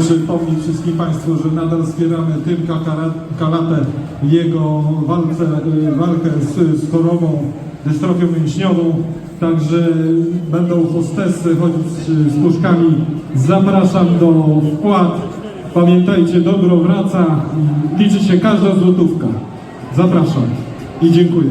Przypomnieć wszystkim Państwu, że nadal wspieramy Tymka Kalatę jego walce, y, walkę z, z chorobą dystrofią mięśniową. Także będą hostesy chodzić z, z puszkami. Zapraszam do wpłat. Pamiętajcie, dobro wraca. Liczy się każda złotówka. Zapraszam i dziękuję.